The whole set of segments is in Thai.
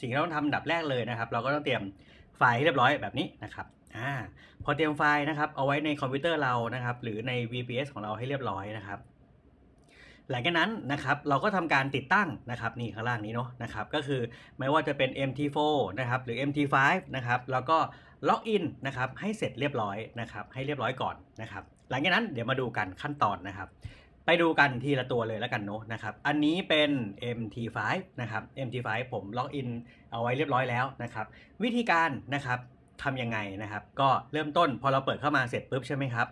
สิ่งที่เราต้องทำดับแรกเลยนะครับ เราก็ต้องเตรียมไฟล์ให้เรียบร้อยแบบนี้นะครับอ่าพอเตรียมไฟล์นะครับเอาไว้ในคอมพิวเตอร์เรานะครับ หรือใน VPS ของเราให้เรียบร้อยนะครับหลังจากนั้นนะครับเราก็ทำการติดตั้งนะครับนี่ข้างล่างนี้เนาะนะครับก็คือไม่ว่าจะเป็น MT4 นะครับหรือ MT5 นะครับแล้วก็ล็อกอินนะครับให้เสร็จเรียบร้อยนะครับให้เรียบร้อยก่อนนะครับหลังจากนั้นเดี๋ยวมาดูกันขั้นตอนนะครับ ไปดูกันทีละตัวเลยแล้วกันเนาะนะครับ อันนี้เป็น MT5 นะครับ MT5 ผมล็อกอินเอาไว้เรียบร้อยแล้วนะครับ วิธีการนะครับทำยังไงนะครับ ก็เริ่มต้นพอเราเปิดเข้ามาเสร็จปุ๊บใช่ไหมครับ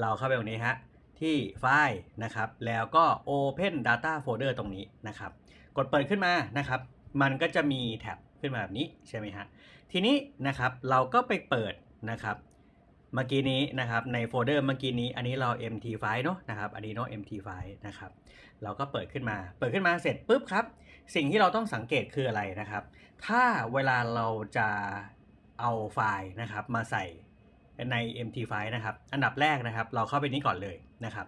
เราเข้าไปตรงนี้ฮะที่ไฟล์นะครับ แล้วก็ Open Data Folder ตรงนี้นะครับ กดเปิดขึ้นมานะครับ มันก็จะมีแท็บขึ้นมาแบบนี้ใช่ไหมฮะทีนี้นะครับเราก็ไปเปิดนะครับ เมื่อกี้นี้นะครับในโฟลเดอร์เมื่อกี้นี้อันนี้เรา MT5 เนอะนะครับอันนี้เนาะ MT5 นะครับเราก็เปิดขึ้นมา เปิดขึ้นมาเสร็จปุ๊บครับ สิ่งที่เราต้องสังเกตคืออะไรนะครับ ถ้าเวลาเราจะเอาไฟล์นะครับมาใส่ใน MT5 นะครับ อันดับแรกนะครับ เราเข้าไปนี้ก่อนเลยนะครับ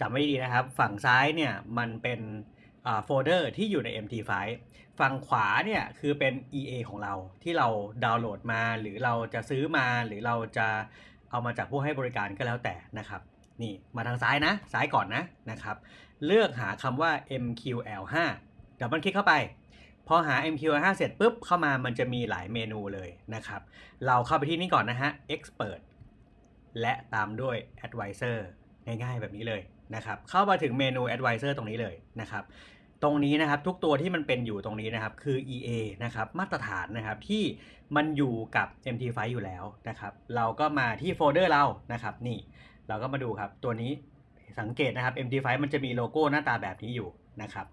จำไว้ดีนะครับ ฝั่งซ้ายเนี่ยมันเป็นโฟลเดอร์ที่อยู่ใน MT5 ฝั่งขวาเนี่ยคือเป็น EA ของเราที่เราดาวน์โหลดมา หรือเราจะซื้อมาหรือเราจะเอามาจากผู้ให้บริการก็แล้วแต่นะครับ นี่มาทางซ้ายนะ ซ้ายก่อนนะนะครับ เลือกหาคำว่า MQL5 เดับเบิลคลิกเข้าไป พอหา MQL5 เสร็จปุ๊บ เข้ามามันจะมีหลายเมนูเลยนะครับ เราเข้าไปที่นี่ก่อนนะฮะ Expert และตามด้วย Advisor ง่ายๆแบบนี้เลยนะครับ เข้ามาถึงเมนู Advisor ตรงนี้เลยนะครับ ตรงนี้นะครับทุกตัวที่มันเป็นอยู่ตรงนี้นะครับคือ EA นะครับมาตรฐานนะครับที่มันอยู่กับ MT5 อยู่แล้วนะครับเราก็มาที่โฟลเดอร์เรานะครับนี่เราก็มาดูครับตัวนี้สังเกตนะครับ MT5 มันจะมีโลโก้หน้าตาแบบนี้อยู่นะครับ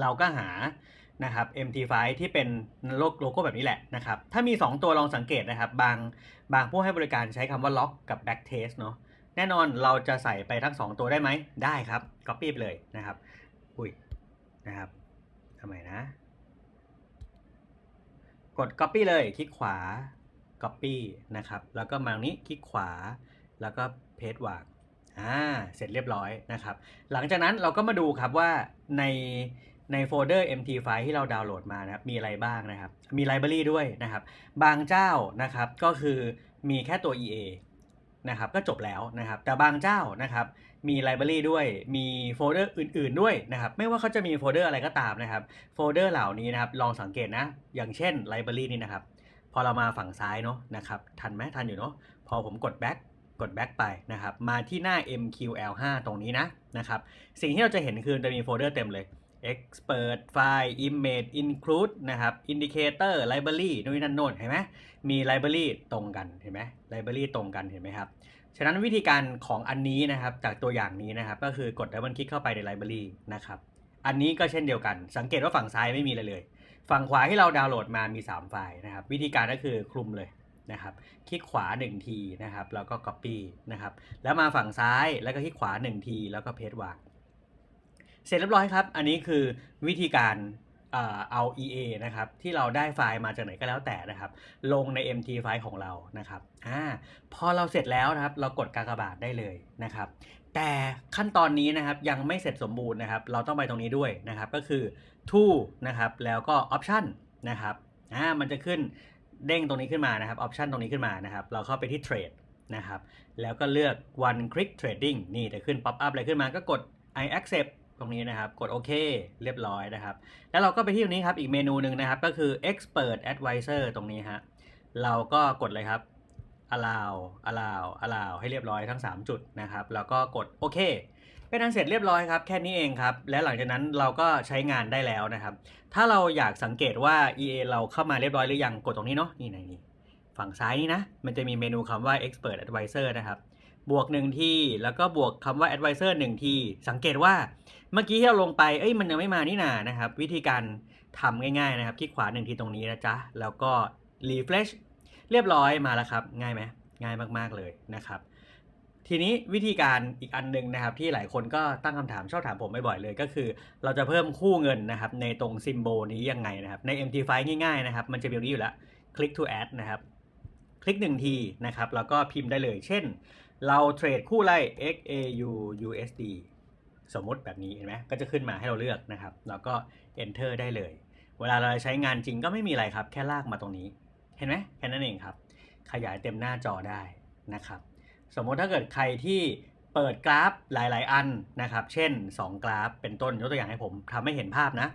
เราก็หานะครับ MT5 ที่เป็นโลโลโก้แบบนี้แหละนะครับถ้ามี 2 ตัวลองสังเกตนะครับ บางบางผู้ให้บริการใช้คำว่าล็อกกับ back test เนาะแน่นอนเราจะใส่ไปทั้ง 2 ตัวได้ไหมได้ครับ copy ไปเลยนะครับ นะครับทำไมนะ กด Copy เลยคลิกขวา Copy นะครับ แล้วก็มาตรงนี้คลิกขวา แล้วก็ Paste วางอ่าเสร็จเรียบร้อยนะครับ หลังจากนั้นเราก็มาดูครับว่าในในโฟลเดอร์ MT ไฟล์ที่เราดาวน์โหลดมานะครับมีอะไรบ้างนะครับ มีไลบรารีด้วยนะครับ บางเจ้านะครับก็คือมีแค่ตัว EA นะครับก็จบแล้วนะครับ แต่บางเจ้านะครับมีไลบรารีด้วย มีโฟลเดอร์อื่นๆด้วยนะครับ ไม่ว่าเขาจะมีโฟลเดอร์อะไรก็ตามนะครับ โฟลเดอร์เหล่านี้นะครับ ลองสังเกตนะ อย่างเช่นไลบรารีนี่นะครับ พอเรามาฝั่งซ้ายเนาะนะครับ ทันไหมทันอยู่เนาะ พอผมกด back กด back ไปนะครับ มาที่หน้า MQL5 ตรงนี้นะนะครับ สิ่งที่เราจะเห็นคือจะมีโฟลเดอร์เต็มเลย expert file image include นะครับ indicator library นู่นนนั่นโน่นเห็นไหมมี library ตรงกันเห็นไหม library ตรงกันเห็นไหมครับ ฉะนั้นวิธีการของอันนี้นะครับจากตัวอย่างนี้นะครับก็คือกดดับเบิลคลิกเข้าไปในไลบรารีนะครับอันนี้ก็เช่นเดียวกัน สังเกตว่าฝั่งซ้ายไม่มีอะไรเลย ฝั่งขวาที่เราดาวน์โหลดมามี 3 ไฟล์นะครับ วิธีการก็คือคลุมเลยนะครับ คลิกขวา 1 ทีนะครับแล้วก็ Copy นะครับแล้วมาฝั่งซ้ายแล้วก็คลิกขวา 1 ที แล้วก็เพจวางเสร็จเรียบร้อยครับ อันนี้คือวิธีการ เอ่อเอา EA นะครับที่เราได้ไฟล์มาจากไหนก็แล้วแต่นะครับ ลงใน MT ไฟล์ของเรานะครับอ่าพอเราเสร็จแล้วนะครับ เรากดกากบาทได้เลยนะครับ แต่ขั้นตอนนี้นะครับยังไม่เสร็จสมบูรณ์นะครับ เราต้องไปตรงนี้ด้วยนะครับ ก็คือ To นะครับแล้วก็ option นะครับอ่ามันจะขึ้นเด้งตรงนี้ขึ้นมานะครับ option ตรงนี้ขึ้นมานะครับ เราเข้าไปที่ trade นะครับ แล้วก็เลือก one click trading นี่จะขึ้น pop up อะไรขึ้นมาก็กด I accept ตรงนี้นะครับ กดโอเคเรียบร้อยนะครับ แล้วเราก็ไปที่ตรงนี้ครับ อีกเมนูหนึ่งนะครับ ก็คือ expert advisor ตรงนี้ฮะ เราก็กดเลยครับ allow allow allow ให้เรียบร้อยทั้ง 3 จุดนะครับ แล้วก็กดโอเค เป็นอันเสร็จเรียบร้อยครับ แค่นี้เองครับ และหลังจากนั้นเราก็ใช้งานได้แล้วนะครับ ถ้าเราอยากสังเกตว่า EA เราเข้ามาเรียบร้อยหรือยัง กดตรงนี้เนาะ นี่ไหนนี่ฝั่งซ้ายนี่นะ มันจะมีเมนูคำว่า expert advisor นะครับ บวก1ที่แล้วก็บวกคำว่า advisor 1ที่สังเกตว่าเมื่อกี้ที่เราลงไปเอ้ยมันยังไม่มานี่นานะครับ วิธีการทำง่ายๆนะครับคลิกขวา1ทีตรงนี้นะจ๊ะ แล้วก็ refresh เรียบร้อยมาแล้วครับ ง่ายไหมง่ายมากๆเลยนะครับ ทีนี้วิธีการอีกอันหนึงนะครับ ที่หลายคนก็ตั้งคำถามชอบถามผมบ่อยๆเลย ก็คือ เราจะเพิ่มคู่เงินนะครับ ในตรงซิมโบลนี้ยังไงนะครับ ใน MT5 ง่ายๆนะครับ มันจะมีอยู่แล้ว click to add นะครับ คลิกหนึ่งทีนะครับแล้วก็พิมพ์ได้เลย เช่น เราเทรดคู่ไล่ XAU USD สมมติแบบนี้เห็นไหมก็จะขึ้นมาให้เราเลือกนะครับ แล้วก็ enter ได้เลย เวลาเราใช้งานจริงก็ไม่มีอะไรครับ แค่ลากมาตรงนี้ เห็นไหมแค่นั้นเองครับ ขยายเต็มหน้าจอได้นะครับ สมมติถ้าเกิดใครที่เปิดกราฟหลาย ๆ อันนะครับ เช่น 2 กราฟเป็นต้นยกตัวอย่างให้ผมทำให้เห็นภาพนะ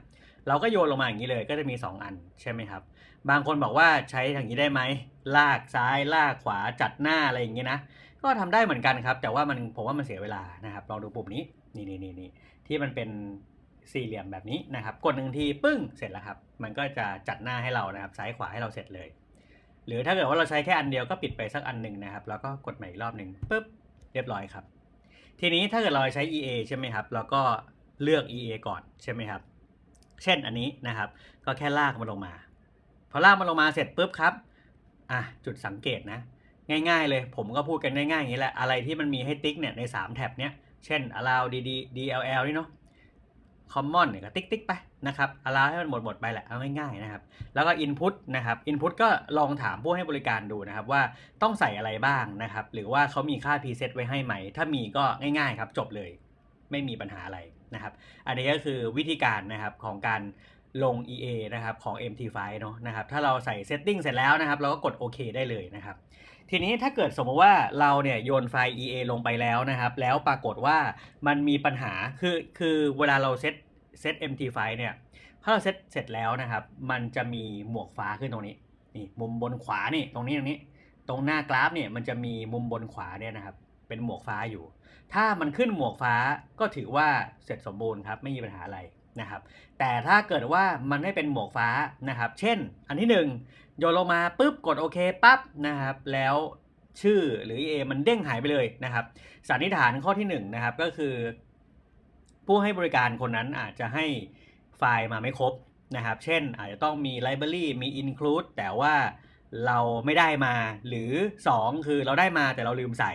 เราก็โยนลงมาอย่างนี้เลยก็จะมี 2 อันใช่ไหมครับ บางคนบอกว่าใช้อย่างนี้ได้ไหม ลากซ้ายลากขวาจัดหน้าอะไรอย่างนี้นะ ก็ทำได้เหมือนกันครับ แต่ว่ามันผมว่ามันเสียเวลานะครับ ลองดูปุ่มนี้นี่นี่นี่นี่ที่มันเป็นสี่เหลี่ยมแบบนี้นะครับ กดหนึ่งทีปึ้งเสร็จแล้วครับ มันก็จะจัดหน้าให้เรานะครับ ซ้ายขวาให้เราเสร็จเลย หรือถ้าเกิดว่าเราใช้แค่อันเดียวก็ปิดไปสักอันหนึ่งนะครับ แล้วก็กดใหม่อีกรอบหนึ่งปุ๊บเรียบร้อยครับ ทีนี้ถ้าเกิดเราใช้ EA ใช่ไหมครับ เราก็เลือก EA ก่อนใช่ไหมครับ เช่นอันนี้นะครับ ก็แค่ลากมันลงมา พอลากมันลงมาเสร็จปุ๊บครับอะจุดสังเกตนะ ง่ายๆเลย ผมก็พูดกันง่ายๆอย่างนี้แหละ อะไรที่มันมีให้ติ๊กเนี่ยใน 3 แท็บเนี้ย เช่น allow dd dll นี่เนาะ common เนี่ยก็ติ๊กติ๊กไปนะครับ allow ให้มันหมดหมดไปแหละ เอาง่ายๆนะครับ แล้วก็ input นะครับ input ก็ลองถามผู้ให้บริการดูนะครับว่าต้องใส่อะไรบ้างนะครับ หรือว่าเขามีค่า preset ไว้ให้ไหม ถ้ามีก็ง่ายๆครับ จบเลย ไม่มีปัญหาอะไร นะครับ อันนี้ก็คือวิธีการนะครับของการลง EA นะครับของ MT5 เนาะนะครับ ถ้าเราใส่ setting เสร็จแล้วนะครับ เราก็กดโอเคได้เลยนะครับ ทีนี้ถ้าเกิดสมมติว่าเราเนี่ยโยนไฟล์ EA ลงไปแล้วนะครับ แล้วปรากฏว่ามันมีปัญหา คือคือเวลาเราเซตเซต MT5 เนี่ยถ้าเราเซตเสร็จแล้วนะครับ มันจะมีหมวกฟ้าขึ้นตรงนี้ นี่มุมบนขวานี่ตรงนี้ตรงนี้ ตรงหน้ากราฟเนี่ยมันจะมีมุมบนขวาเนี่ยนะครับ เป็นหมวกฟ้าอยู่ ถ้ามันขึ้นหมวกฟ้าก็ถือว่าเสร็จสมบูรณ์ครับไม่มีปัญหาอะไรนะครับ แต่ถ้าเกิดว่ามันไม่เป็นหมวกฟ้านะครับ เช่น อันที่หนึ่งโยนลงมาปุ๊บกดโอเคปั๊บนะครับ แล้วชื่อหรือ EA มันเด้งหายไปเลยนะครับสันนิษฐานข้อที่หนึ่งนะครับก็คือ ผู้ให้บริการคนนั้นอาจจะให้ไฟล์มาไม่ครบนะครับ เช่น อาจจะต้องมี library มี include แต่ว่าเราไม่ได้มาหรือ 2 คือเราได้มาแต่เราลืมใส่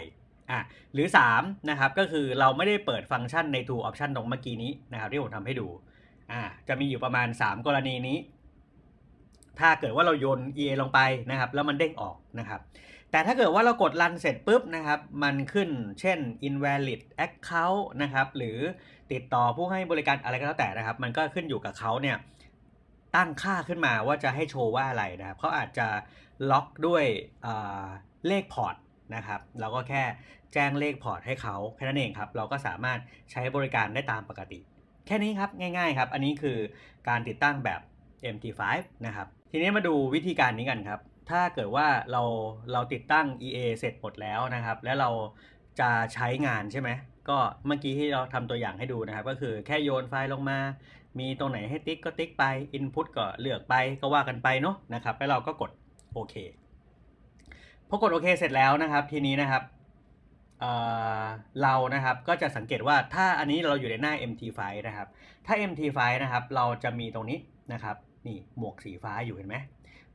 อะหรือ 3 นะครับ ก็คือเราไม่ได้เปิดฟังก์ชันใน tool option ตรงเมื่อกี้นี้นะครับที่ผมทำให้ดูอ่าจะมีอยู่ประมาณ 3 กรณีนี้ ถ้าเกิดว่าเราโยน EA ลงไปนะครับ แล้วมันเด้งออกนะครับ แต่ถ้าเกิดว่าเรากดรันเสร็จปุ๊บนะครับ มันขึ้นเช่น invalid account นะครับหรือติดต่อผู้ให้บริการอะไรก็แล้วแต่นะครับ มันก็ขึ้นอยู่กับเขาเนี่ยตั้งค่าขึ้นมาว่าจะให้โชว์ว่าอะไรนะครับเขาอาจจะล็อกด้วยเอ่อเลขพอร์ตนะครับ เราก็แค่ แจ้งเลขพอร์ตให้เขาแค่นั้นเองครับ เราก็สามารถใช้บริการได้ตามปกติ แค่นี้ครับง่ายๆครับ อันนี้คือการติดตั้งแบบ MT5 นะครับ ทีนี้มาดูวิธีการนี้กันครับ ถ้าเกิดว่าเราเราติดตั้ง EA เสร็จหมดแล้วนะครับ แล้วเราจะใช้งานใช่ไหมก็เมื่อกี้ที่เราทำตัวอย่างให้ดูนะครับ ก็คือแค่โยนไฟล์ลงมา มีตรงไหนให้ติ๊กก็ติ๊กไป Input ก็เลือกไปก็ว่ากันไปเนาะนะครับ แล้วเราก็กดโอเคพอกดโอเคเสร็จแล้วนะครับ ทีนี้นะครับ เรานะครับก็จะสังเกตว่าถ้าอันนี้เราอยู่ในหน้า MT5 นะครับ ถ้า MT5 นะครับเราจะมีตรงนี้นะครับนี่หมวกสีฟ้าอยู่เห็นไหม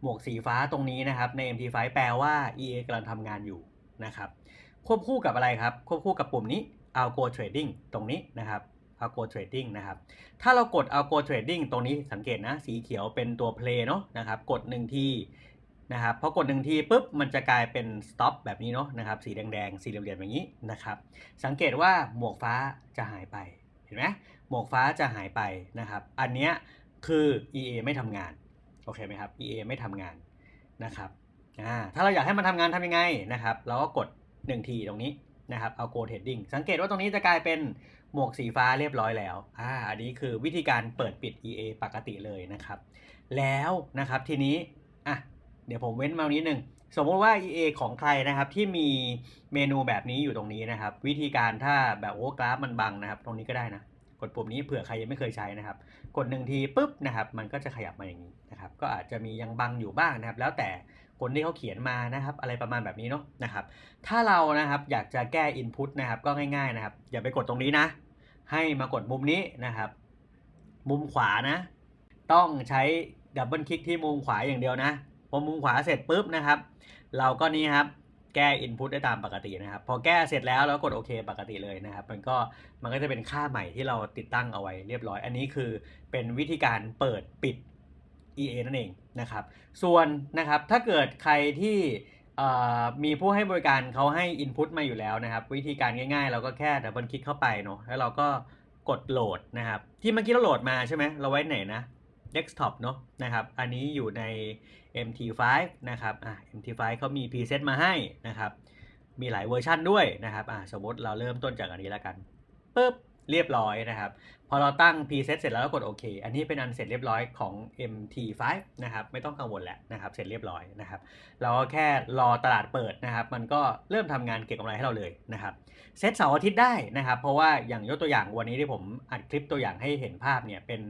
หมวกสีฟ้าตรงนี้นะครับใน MT5 แปลว่า EA กำลังทำงานอยู่นะครับควบคู่กับอะไรครับ ควบคู่กับปุ่มนี้ Algo Trading ตรงนี้นะครับ Algo Trading นะครับถ้าเรากด Algo Trading ตรงนี้สังเกตนะสีเขียวเป็นตัว Play เนาะนะครับกด1ที นะครับพอกด1ทีปุ๊บมันจะกลายเป็น Stop แบบนี้เนาะนะครับสีแดงๆ สีเหลี่ยมๆอย่างนี้นะครับ สังเกตว่าหมวกฟ้าจะหายไปเห็นไหมหมวกฟ้าจะหายไปนะครับ อันเนี้ยคือ EA ไม่ทำงานโอเคไหมครับ EA ไม่ทำงานนะครับถ้าเราอยากให้มันทำงานทำยังไงนะครับ เราก็กด1ทีตรงนี้นะครับเอา Go Heading สังเกตว่าตรงนี้จะกลายเป็นหมวกสีฟ้าเรียบร้อยแล้วอ่าอันนี้คือวิธีการเปิดปิด EA ปกติเลยนะครับ แล้วนะครับทีนี้อะ ดี๋ยวผมเว้นมานิดนึง สมมติว่า EA ของใครนะครับที่มีเมนูแบบนี้อยู่ตรงนี้นะครับ วิธีการถ้าแบบโอ้กราฟมันบังนะครับ ตรงนี้ก็ได้นะกดปุ่มนี้เผื่อใครยังไม่เคยใช้นะครับ กดหนึ่งทีปุ๊บนะครับ มันก็จะขยับมาอย่างนี้นะครับ ก็อาจจะมียังบังอยู่บ้างนะครับ แล้วแต่คนที่เขาเขียนมานะครับ อะไรประมาณแบบนี้เนาะนะครับ ถ้าเรานะครับอยากจะแก้ Input นะครับ ก็ง่ายๆนะครับ อย่าไปกดตรงนี้นะ ให้มากดมุมนี้นะครับ มุมขวานะ ต้องใช้ดับเบิลคลิกที่มุมขวาอย่างเดียวนะ พอมุมขวาเสร็จปุ๊บนะครับ เราก็นี่ครับแก้ Input ได้ตามปกตินะครับ พอแก้เสร็จแล้วเรากดโอเคปกติเลยนะครับ มันก็มันก็จะเป็นค่าใหม่ที่เราติดตั้งเอาไว้เรียบร้อย อันนี้คือเป็นวิธีการเปิดปิด EA นั่นเองนะครับ ส่วนนะครับถ้าเกิดใครที่มีผู้ให้บริการเขาให้ Input มาอยู่แล้วนะครับ วิธีการง่ายๆ เราก็แค่ดับเบิลคลิกเข้าไปเนาะแล้วเราก็กดโหลดนะครับ ที่เมื่อกี้เราโหลดมาใช่ไหมเราไว้ไหนนะ desktop เนอะนะครับ อันนี้อยู่ใน MT5 นะครับอะ MT5 เขามี preset มาให้นะครับ มีหลายเวอร์ชันด้วยนะครับอะสมมติเราเริ่มต้นจากอันนี้แล้วกันปุ๊บเรียบร้อยนะครับ พอเราตั้ง preset เสร็จแล้วเรากดโอเค อันนี้เป็นอันเสร็จเรียบร้อยของ MT5 นะครับ ไม่ต้องกังวลแล้วนะครับ เสร็จเรียบร้อยนะครับ เราก็แค่รอตลาดเปิดนะครับ มันก็เริ่มทำงานเก็งกำไรให้เราเลยนะครับ เซตเสาร์อาทิตย์ได้นะครับ เพราะว่าอย่างยกตัวอย่างวันนี้ที่ผมอัดคลิปตัวอย่างให้เห็นภาพเนี่ยเป็น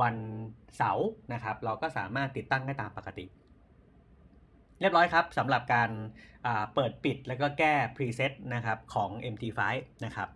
วันเสาร์นะครับ เราก็สามารถติดตั้งได้ตามปกติ เรียบร้อยครับสำหรับการเปิดปิดแล้วก็แก้ preset นะครับของ MT5 นะครับ